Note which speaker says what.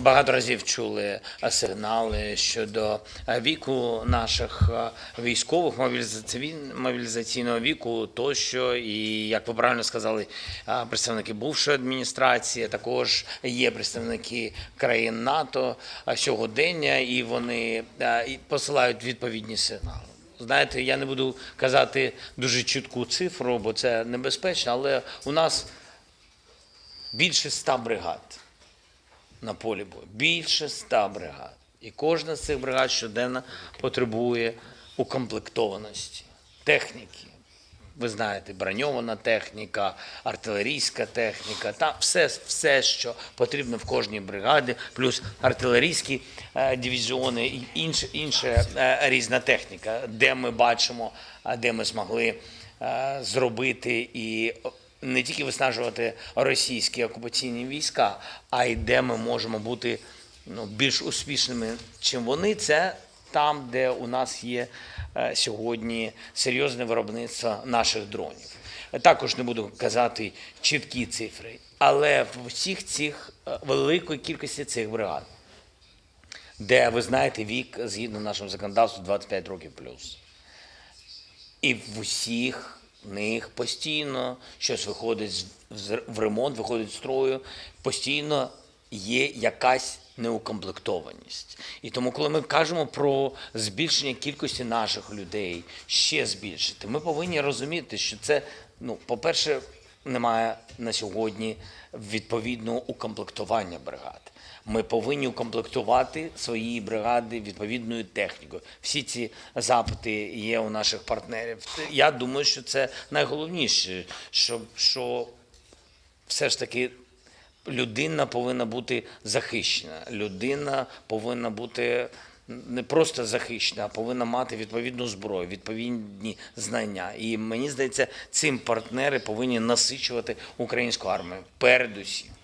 Speaker 1: Багато разів чули е, сигнали щодо е, віку наших е, військових, мобілізаційн- мобілізаційного віку тощо. І як ви правильно сказали, представники бувшої адміністрації, також є представники країн НАТО сьогодення, і вони посилають відповідні сигнали. Знаєте, я не буду казати дуже чітку цифру, бо це небезпечно, але у нас більше ста бригад на полі бою. Більше ста бригад. І кожна з цих бригад щоденно потребує укомплектованості, техніки. Ви знаєте, броньована техніка, артилерійська техніка, та все, все, що потрібно в кожній бригаді, плюс артилерійські е, дивізіони і інша, інша е, різна техніка, де ми бачимо, де ми змогли е, зробити і не тільки виснажувати російські окупаційні війська, а й де ми можемо бути ну, більш успішними, чим вони. Це там, де у нас є е, сьогодні серйозне виробництво наших дронів. Також не буду казати чіткі цифри, але в усіх цих е, великої кількості цих бригад, де ви знаєте вік згідно нашому законодавству 25 років плюс. І в усіх них постійно щось виходить в ремонт, виходить з строю, постійно є якась неукомплектованість. І тому, коли ми кажемо про збільшення кількості наших людей, ще збільшити, ми повинні розуміти, що це, ну, по-перше, немає на сьогодні відповідного укомплектування бригад. Ми повинні укомплектувати свої бригади відповідною технікою. Всі ці запити є у наших партнерів. Я думаю, що це найголовніше, що, що все ж таки людина повинна бути захищена. Людина повинна бути не просто захищена, а повинна мати відповідну зброю, відповідні знання. І мені здається, цим партнери повинні насичувати українську армію передусім.